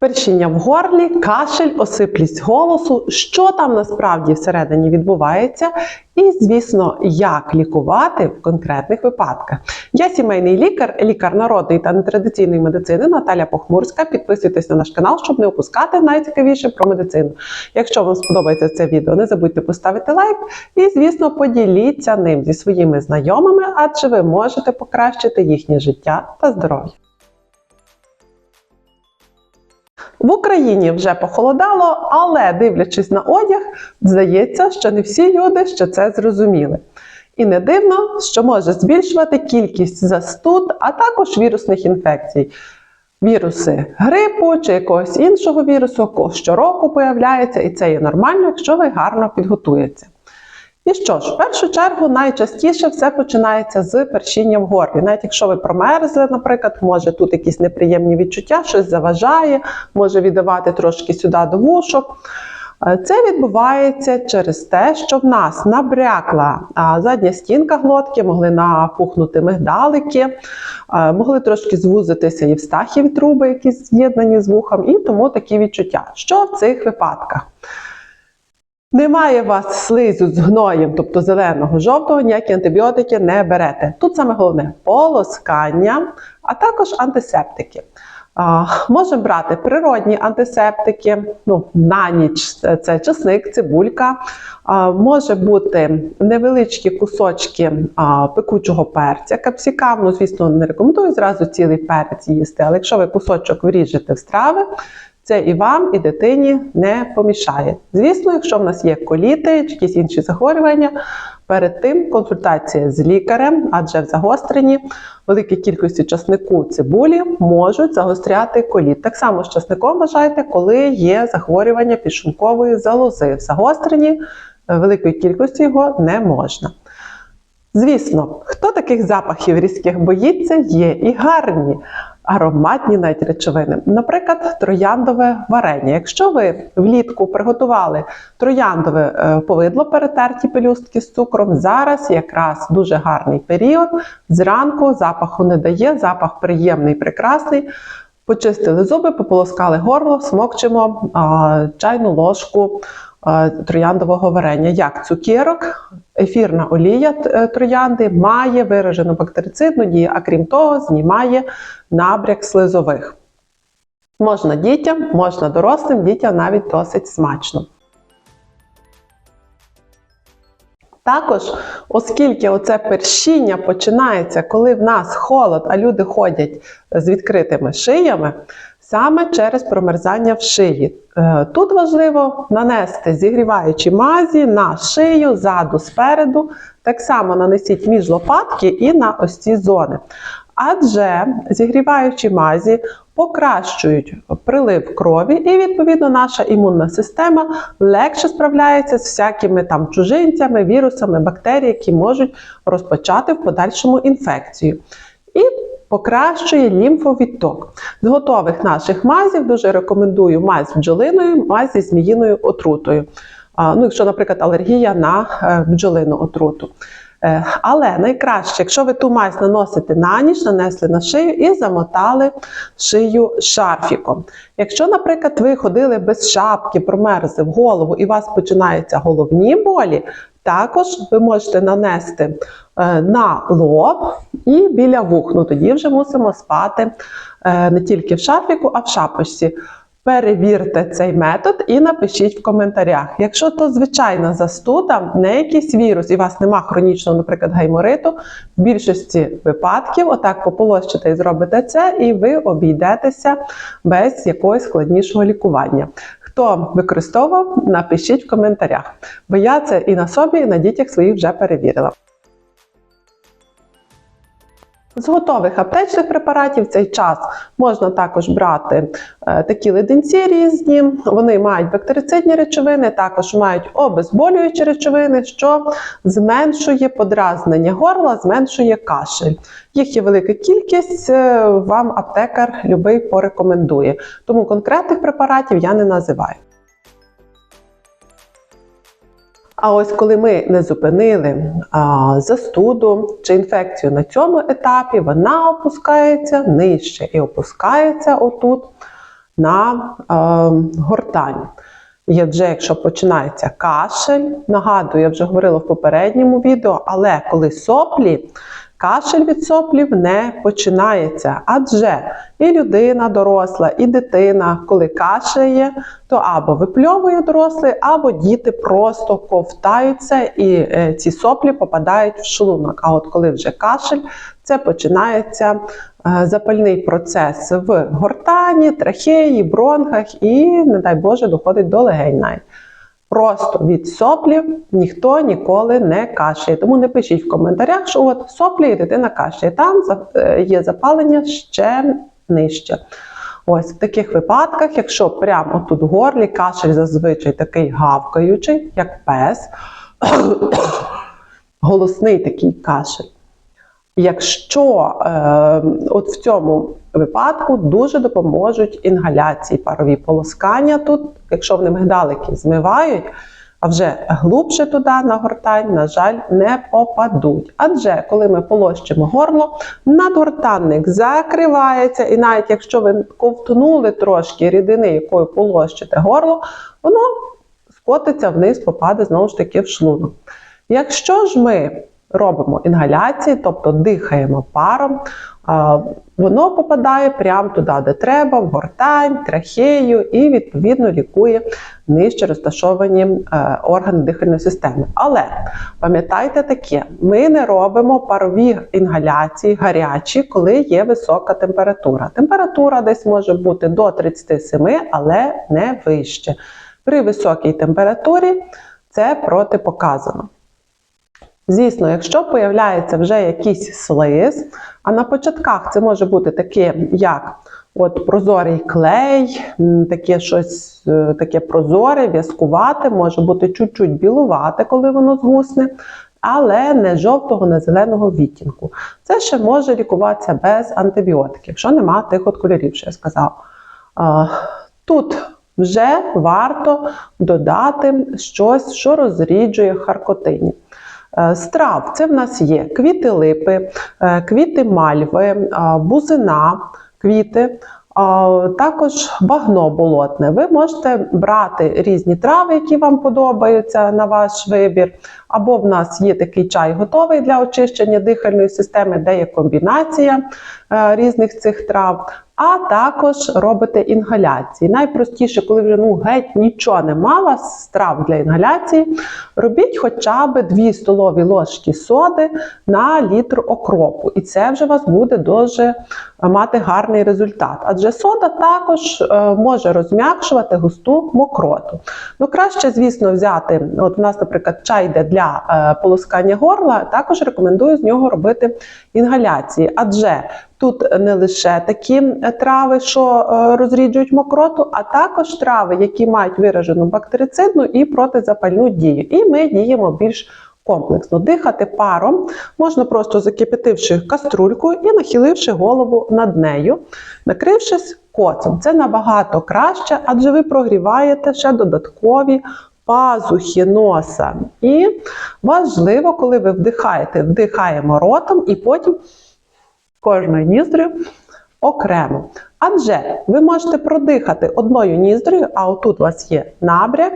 Першіння в горлі, кашель, осиплість голосу, що там насправді всередині відбувається, і, звісно, як лікувати в конкретних випадках. Я сімейний лікар, лікар народної та нетрадиційної медицини Наталя Похмурська. Підписуйтесь на наш канал, щоб не опускати найцікавіше про медицину. Якщо вам сподобається це відео, не забудьте поставити лайк і, звісно, поділіться ним зі своїми знайомими, адже ви можете покращити їхнє життя та здоров'я. В Україні вже похолодало, але дивлячись на одяг, здається, що не всі люди ще це зрозуміли. І не дивно, що може збільшувати кількість застуд, а також вірусних інфекцій. Віруси грипу чи якогось іншого вірусу щороку появляються, і це є нормально, якщо ви гарно підготуєтеся. І що ж, в першу чергу, найчастіше все починається з першіння в горлі. Навіть якщо ви промерзли, наприклад, може тут якісь неприємні відчуття, щось заважає, може віддавати трошки сюди до вушок. Е, Це відбувається через те, що в нас набрякла задня стінка глотки, могли напухнути мигдалики, е, могли трошки звузитися і встахіві труби, які з'єднані з вухом, і тому такі відчуття. Що в цих випадках? Немає вас слизу з гноєм, тобто зеленого, жовтого, ніякі антибіотики не берете. Тут саме головне полоскання, а також антисептики. А, Можемо брати природні антисептики, ну, на ніч це, чесник, цибулька. А, Може бути невеличкі кусочки а, пекучого перця, капсікам. Ну, звісно, не рекомендую зразу цілий перець їсти, але якщо ви кусочок вріжете в страви, це і вам, і дитині не помішає. Звісно, якщо в нас є коліти чи якісь інші захворювання, перед тим консультація з лікарем, адже в загостренні великій кількості часнику цибулі можуть загостряти коліт. Так само з часником вважайте, коли є захворювання підшлункової залози. В загостренні е, великої кількості його не можна. Звісно, хто таких запахів різких боїться, є і гарні ароматні навіть речовини. Наприклад, трояндове варення. Якщо ви влітку приготували трояндове е, повидло, перетерті пелюстки з цукром, зараз якраз дуже гарний період. Зранку запаху не дає, запах приємний, прекрасний. Почистили зуби, пополоскали горло, смокчимо а, чайну ложку трояндового варення. Як цукерок, ефірна олія е, троянди має виражену бактерицидну дію, а крім того, знімає набряк слизових. Можна дітям, можна дорослим, дітям навіть досить смачно. Також, оскільки оце першіння починається, коли в нас холод, а люди ходять з відкритими шиями, саме через промерзання в шиї. Е, Тут важливо нанести зігріваючі мазі на шию, ззаду, спереду. Так само нанесіть між лопатки і на ось ці зони. Адже зігріваючі мазі покращують прилив крові, і відповідно наша імунна система легше справляється з всякими там чужинцями, вірусами, бактеріями, які можуть розпочати в подальшому інфекцію. І покращує лімфовідток. З готових наших мазів дуже рекомендую мазь бджолиною, мазь зі зміїною отрутою. Ну, якщо, наприклад, алергія на е, бджолину отруту. Е, Але найкраще, якщо ви ту мазь наносите на ніч, нанесли на шию і замотали шию шарфіком. Якщо, наприклад, ви ходили без шапки, промерзли в голову і у вас починаються головні болі, також ви можете нанести е, на лоб і біля вух. Ну тоді вже мусимо спати е, не тільки в шарфіку, а в шапочці. Перевірте цей метод і напишіть в коментарях. Якщо то звичайна застуда, не якийсь вірус, і у вас нема хронічного, наприклад, гаймориту, в більшості випадків отак пополощите і зробите це, і ви обійдетеся без якогось складнішого лікування. Хто використовував, напишіть в коментарях. Бо я це і на собі, і на дітях своїх вже перевірила. З готових аптечних препаратів в цей час можна також брати е, такі леденці різні. Вони мають бактерицидні речовини, також мають обезболюючі речовини, що зменшує подразнення горла, зменшує кашель. Їх є велика кількість, е, вам аптекар любий порекомендує. Тому конкретних препаратів я не називаю. А ось коли ми не зупинили а, застуду чи інфекцію на цьому етапі, вона опускається нижче і опускається отут на а, гортань. І вже якщо починається кашель, нагадую, я вже говорила в попередньому відео, але коли соплі, кашель від соплів не починається. Адже і людина доросла, і дитина, коли кашляє, то або випльовує дорослий, або діти просто ковтаються і е, ці соплі попадають в шлунок. А от коли вже кашель, це починається е, запальний процес в гортані, трахеї, бронхах і, не дай Боже, доходить до легень навіть. Просто від соплів ніхто ніколи не кашляє. Тому не пишіть в коментарях, що от соплі і дитина кашляє. Там е, є запалення ще нижче. Ось в таких випадках, якщо прямо тут в горлі кашель зазвичай такий гавкаючий, як пес, голосний такий кашель. Якщо е, от в цьому випадку дуже допоможуть інгаляції, парові полоскання тут, якщо вони мигдалики змивають, а вже глубше туди на гортань, на жаль, не попадуть. Адже коли ми полощимо горло, надгортанник закривається, і навіть якщо ви ковтнули трошки рідини, якою полощите горло, воно скотиться вниз, попаде знову ж таки в шлунок. Якщо ж ми робимо інгаляції, тобто дихаємо паром, воно попадає прямо туди, де треба, в гортань, трахею і відповідно лікує нижче розташовані е, органи дихальної системи. Але пам'ятайте таке: ми не робимо парові інгаляції гарячі, коли є висока температура. Температура десь може бути до 37, але не вище. При високій температурі це протипоказано. Звісно, якщо появляється вже якийсь слиз, а на початках це може бути таке, як от прозорий клей, таке щось е, таке прозоре, в'язкувате, може бути чуть-чуть білувате, коли воно згусне, але не жовтого, не зеленого відтінку. Це ще може лікуватися без антибіотиків, якщо нема тих от кольорів, що я сказала. Тут вже варто додати щось, що розріджує харкотині. Е, Страв це в нас є квіти липи, е, квіти мальви, бузина, квіти, також багно болотне. Ви можете брати різні трави, які вам подобаються на ваш вибір. Або в нас є такий чай готовий для очищення дихальної системи, де є комбінація е, різних цих трав. А також робите інгаляції. Найпростіше, коли вже ну геть нічого нема вас страв для інгаляції, робіть хоча б 2 столові ложки соди на літр окропу. І це вже вас буде дуже е, мати гарний результат. Адже сода також е, може розм'якшувати густу мокроту. Ну, краще, звісно, взяти. От у нас, наприклад, чай йде для е, полоскання горла, також рекомендую з нього робити інгаляції. Адже Тут не лише такі е, трави, що е, розріджують мокроту, а також трави, які мають виражену бактерицидну і протизапальну дію. І ми діємо більш комплексно. Дихати паром можна просто закипятивши каструльку і нахиливши голову над нею, накрившись коцом. Це набагато краще, адже ви прогріваєте ще додаткові пазухи носа. І важливо, коли ви вдихаєте, вдихаємо ротом і потім кожною ніздрою окремо. Адже ви можете продихати одною ніздрою, а отут у вас є набряк,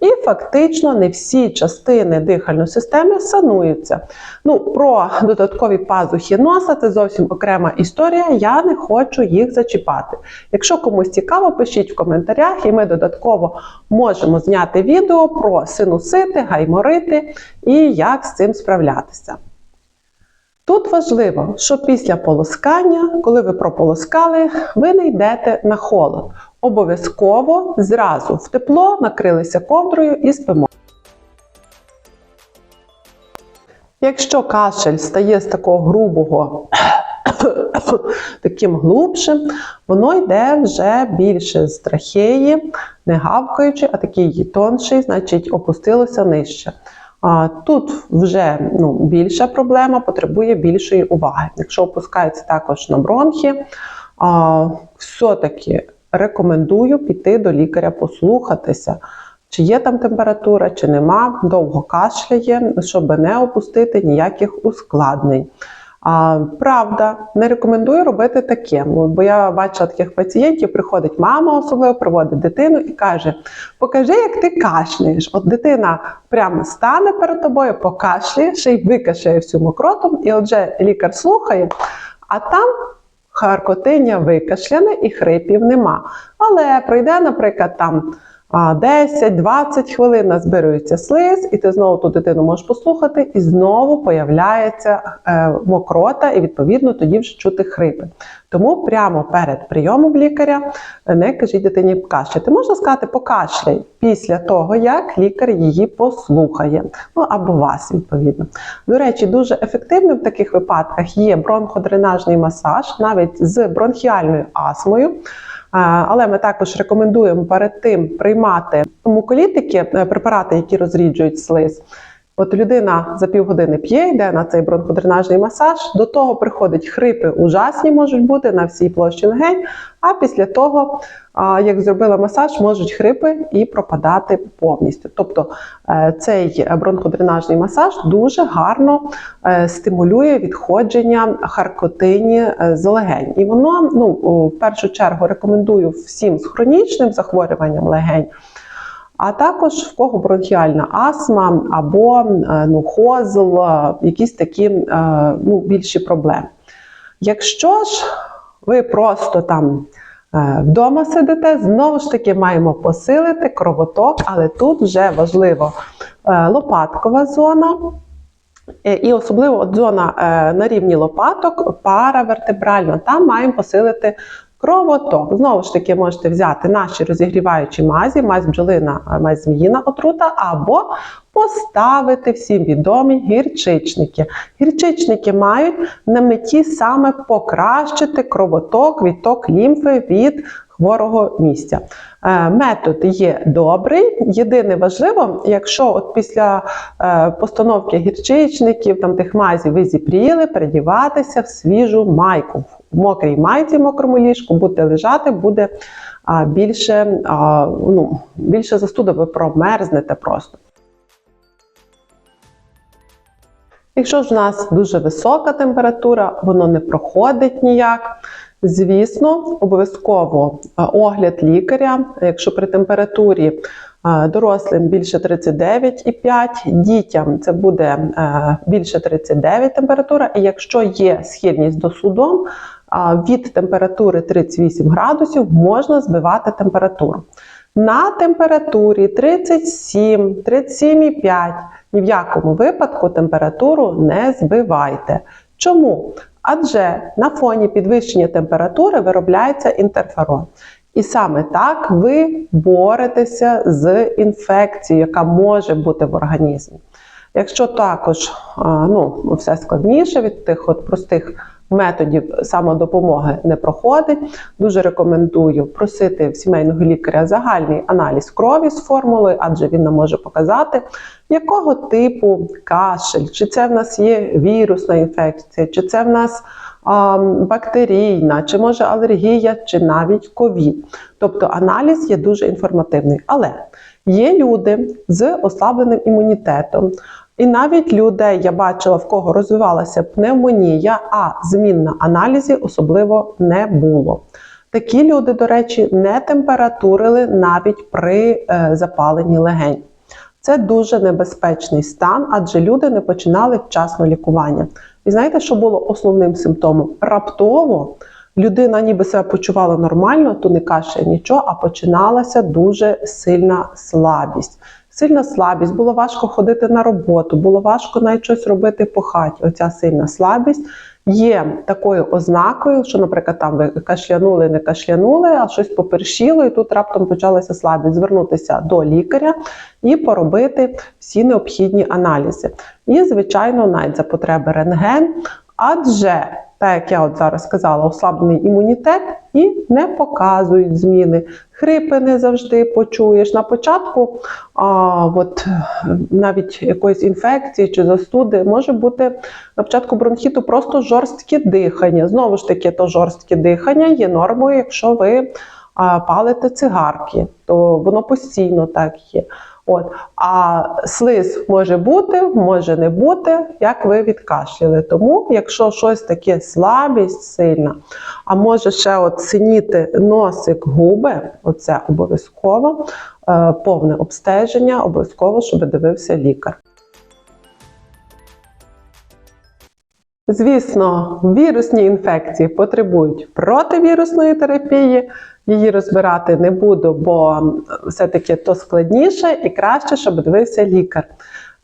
і фактично не всі частини дихальної системи сануються. Ну, про додаткові пазухи носа це зовсім окрема історія. Я не хочу їх зачіпати. Якщо комусь цікаво, пишіть в коментарях, і ми додатково можемо зняти відео про синусити, гайморити і як з цим справлятися. Тут важливо, що після полоскання, коли ви прополоскали, ви не йдете на холод. Обов'язково зразу в тепло накрилися ковдрою і спимо. Якщо кашель стає з такого грубого, таким глубшим, воно йде вже більше з трахеї, не гавкаючи, а такий тонший, значить опустилося нижче. А, Тут вже ну, більша проблема, потребує більшої уваги. Якщо опускається також на бронхи, все-таки рекомендую піти до лікаря послухатися, чи є там температура, чи нема, довго кашляє, щоб не опустити ніяких ускладнень. А, правда, не рекомендую робити таке. Бо я бачила таких пацієнтів, приходить мама, особливо приводить дитину і каже: Покажи, як ти кашляєш. От дитина прямо стане перед тобою, покашляє, ще й викашляє всю мокроту, і отже лікар слухає, а там. Харкотиння викашляне і хрипів нема. Але пройде, наприклад, там 10-20 хвилин назбирується слиз, і ти знову ту дитину можеш послухати, і знову появляється е, мокрота, і відповідно тоді вже чути хрипи. Тому прямо перед прийомом лікаря не кажіть дитині кашляти. Можна сказати, покашляй після того, як лікар її послухає. Ну або вас, відповідно. До речі, дуже ефективним в таких випадках є бронходренажний масаж, навіть з бронхіальною астмою. Але ми також рекомендуємо перед тим приймати муколітики, е, препарати, які розріджують слиз. От людина за півгодини п'є, йде на цей бронходренажний масаж. До того приходять хрипи ужасні, можуть бути на всій площі легень. А після того, як зробила масаж, можуть хрипи і пропадати повністю. Тобто е, цей бронходренажний масаж дуже гарно е, стимулює відходження харкотині е, з легень. І воно ну, в першу чергу рекомендую всім з хронічним захворюванням легень. А також в кого бронхіальна астма або е, ну, хозл, е, якісь такі е, ну, більші проблеми. Якщо ж ви просто там вдома сидите, знову ж таки маємо посилити кровоток, але тут вже важливо лопаткова зона. І особливо зона на рівні лопаток паравертебрально, там маємо посилити Кровоток. Знову ж таки, можете взяти наші розігріваючі мазі, мазь бджолина, мазь зміїна отрута, або поставити всім відомі гірчичники. Гірчичники мають на меті саме покращити кровоток, відток лімфи від хворого місця. Е, метод є добрий. Єдине важливо, якщо от після е, постановки гірчичників, там тих мазів ви зіпріли, передіватися в свіжу майку. В мокрій майці, в мокрому ліжку, будете лежати, буде більше ну, більше застуда, ви промерзнете просто. Якщо ж у нас дуже висока температура, воно не проходить ніяк. Звісно, обов'язково огляд лікаря, якщо при температурі дорослим більше 39,5, дітям це буде більше 39 температура, і якщо є схильність до судом, від температури 38 градусів можна збивати температуру. На температурі 37, 37,5 ні в якому випадку температуру не збивайте. Чому? Адже на фоні підвищення температури виробляється інтерферон. І саме так ви боретеся з інфекцією, яка може бути в організмі. Якщо також ну, все складніше від тих от простих методів самодопомоги не проходить. Дуже рекомендую просити в сімейного лікаря загальний аналіз крові з формулою, адже він нам може показати, якого типу кашель, чи це в нас є вірусна інфекція, чи це в нас бактерійна, чи може алергія, чи навіть ковід. Тобто аналіз є дуже інформативний. Але є люди з ослабленим імунітетом. І навіть людей я бачила, в кого розвивалася пневмонія, а змін на аналізі особливо не було. Такі люди, до речі, не температурили навіть при е, запаленні легень. Це дуже небезпечний стан, адже люди не починали вчасно лікування. І знаєте, що було основним симптомом? Раптово людина ніби себе почувала нормально, то не кашляє нічого, а починалася дуже сильна слабість. Сильна слабість, було важко ходити на роботу, було важко навіть щось робити по хаті. Оця сильна слабість є такою ознакою, що, наприклад, там ви кашлянули, не кашлянули, а щось попершіло, і тут раптом почалася слабість. Звернутися до лікаря і поробити всі необхідні аналізи. І, звичайно, навіть за потреби рентген, адже так як я от зараз сказала, ослаблений імунітет і не показують зміни. Хрипи не завжди почуєш. На початку а, от, навіть якоїсь інфекції чи застуди може бути на початку бронхіту просто жорстке дихання. Знову ж таки, то жорстке дихання є нормою, якщо ви а, палите цигарки, то воно постійно так є. От. А слиз може бути, може не бути, як ви відкашляли. Тому, якщо щось таке слабість сильна, а може ще от синіти носик, губи, оце обов'язково, е, повне обстеження, обов'язково, щоб дивився лікар. Звісно, вірусні інфекції потребують противірусної терапії. Її розбирати не буду, бо все-таки то складніше і краще, щоб дивився лікар.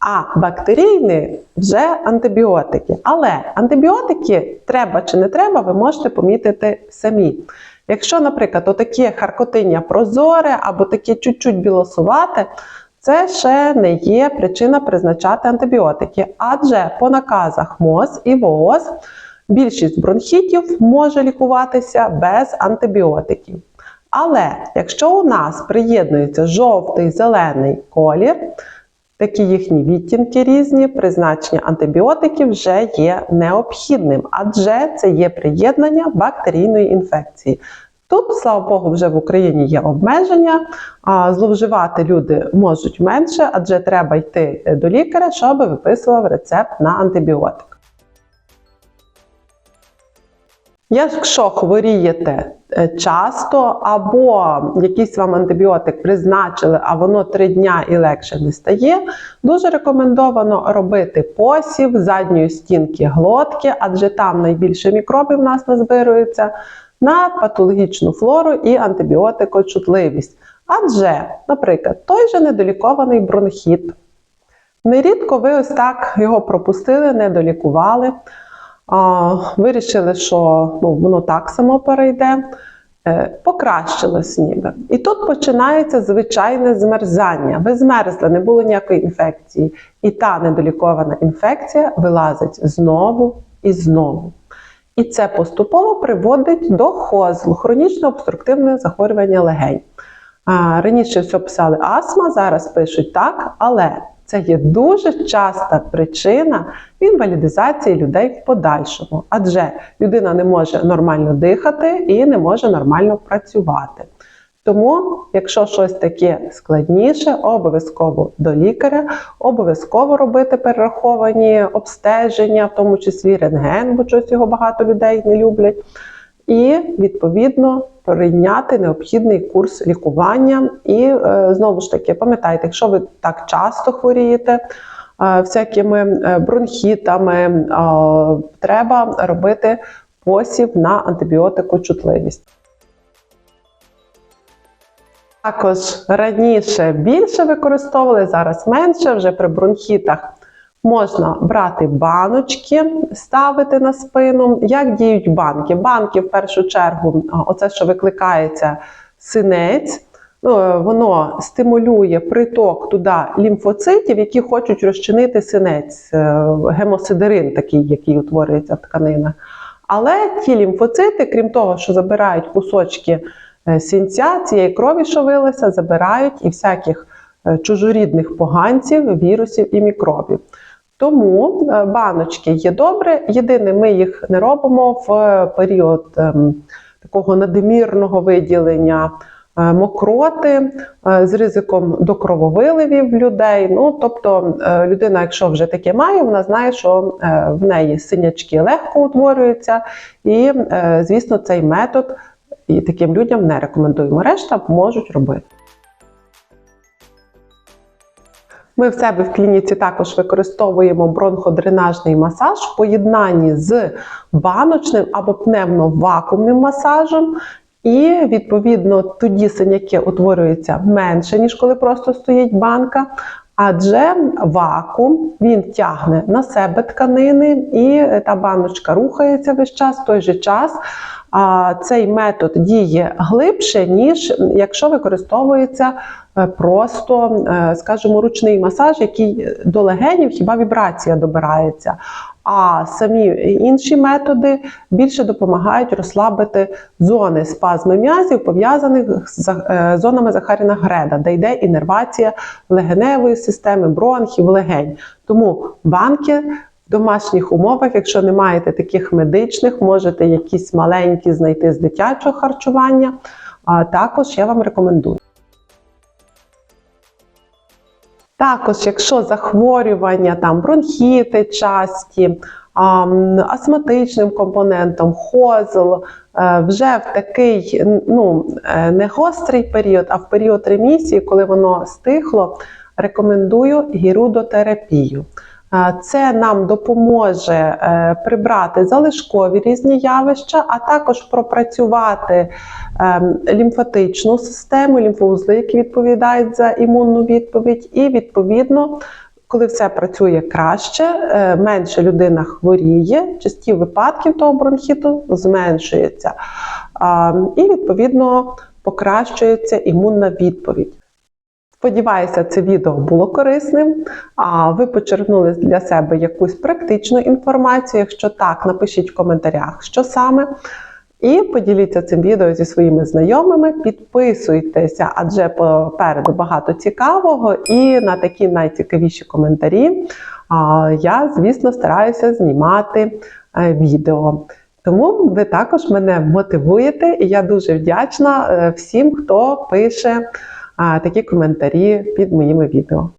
А бактерійні вже антибіотики. Але антибіотики треба чи не треба, ви можете помітити самі. Якщо, наприклад, отаке харкотиння прозоре або таке чуть-чуть білосувате, це ще не є причина призначати антибіотики, адже по наказах МОЗ і ВООЗ більшість бронхітів може лікуватися без антибіотиків. Але якщо у нас приєднується жовтий зелений колір, такі їхні відтінки різні, призначення антибіотиків вже є необхідним, адже це є приєднання бактерійної інфекції. Тут, слава Богу, вже в Україні є обмеження, зловживати люди можуть менше, адже треба йти до лікаря, щоб виписував рецепт на антибіотик. Якщо хворієте е, часто, або якийсь вам антибіотик призначили, а воно 3 дня і легше не стає, дуже рекомендовано робити посів задньої стінки глотки, адже там найбільше мікробів в нас назбирується на патологічну флору і антибіотикочутливість. Адже, наприклад, той же недолікований бронхіт. Нерідко ви ось так його пропустили, не долікували, а, вирішили, що ну, воно так само перейде, е, покращилось ніби. І тут починається звичайне змерзання. Ви змерзли, не було ніякої інфекції. І та недолікована інфекція вилазить знову і знову. І це поступово приводить до хозлу, хронічного обструктивного захворювання легень. Раніше все писали астма, зараз пишуть так, але це є дуже часта причина інвалідизації людей в подальшому, адже людина не може нормально дихати і не може нормально працювати. Тому, якщо щось таке складніше, обов'язково до лікаря, обов'язково робити перераховані обстеження, в тому числі рентген, бо щось його багато людей не люблять. І відповідно прийняти необхідний курс лікування. І е, знову ж таки, пам'ятайте, якщо ви так часто хворієте е, всякими е, бронхітами, треба робити посів на антибіотикочутливість. Також раніше більше використовували, зараз менше, вже при бронхітах можна брати баночки, ставити на спину. Як діють банки? Банки, в першу чергу, оце, що викликається синець, ну, воно стимулює приток туди лімфоцитів, які хочуть розчинити синець, е, гемосидерин, такий, який утворюється в тканинах. Але ті лімфоцити, крім того, що забирають кусочки. Е, сінця цієї крові, що вилися, забирають і всяких е, чужорідних поганців, вірусів і мікробів. Тому е, баночки є добре. Єдине, ми їх не робимо в період ем, такого надмірного виділення мокроти з ризиком до крововиливів людей. Ну, тобто людина, якщо вже таке має, вона знає, що в неї синячки легко утворюються, і, звісно, цей метод і таким людям не рекомендуємо. Решта можуть робити. Ми в себе в клініці також використовуємо бронходренажний масаж в поєднанні з баночним або пневно-вакуумним масажем. І, відповідно, тоді синяки утворюються менше, ніж коли просто стоїть банка. Адже вакуум він тягне на себе тканини, і та баночка рухається весь час в той же час цей метод діє глибше, ніж якщо використовується е, просто, е, скажімо, ручний масаж, який до легенів хіба вібрація добирається. А самі інші методи більше допомагають розслабити зони спазми м'язів, пов'язаних з е, зонами Захаріна Греда, де йде інервація легеневої системи, бронхів, легень. Тому банки домашніх умовах, якщо не маєте таких медичних, можете якісь маленькі знайти з дитячого харчування. А також я вам рекомендую. Також, якщо захворювання, там бронхіти часті, астматичним компонентом, хозл, е, вже в такий ну, е, не гострий період, а в період ремісії, коли воно стихло, рекомендую гірудотерапію. Це нам допоможе е, прибрати залишкові різні явища, а також пропрацювати ем, лімфатичну систему, лімфоузли, які відповідають за імунну відповідь, і відповідно. Коли все працює краще, е, менше людина хворіє, часті випадків того бронхіту зменшується. І відповідно покращується імунна відповідь. Сподіваюся, це відео було корисним. А ви почерпнули для себе якусь практичну інформацію. Якщо так, напишіть в коментарях, що саме. І поділіться цим відео зі своїми знайомими. Підписуйтеся, адже попереду багато цікавого. І на такі найцікавіші коментарі я, звісно, стараюся знімати е, відео. Тому ви також мене мотивуєте, і я дуже вдячна е, всім, хто пише такі коментарі під моїми відео.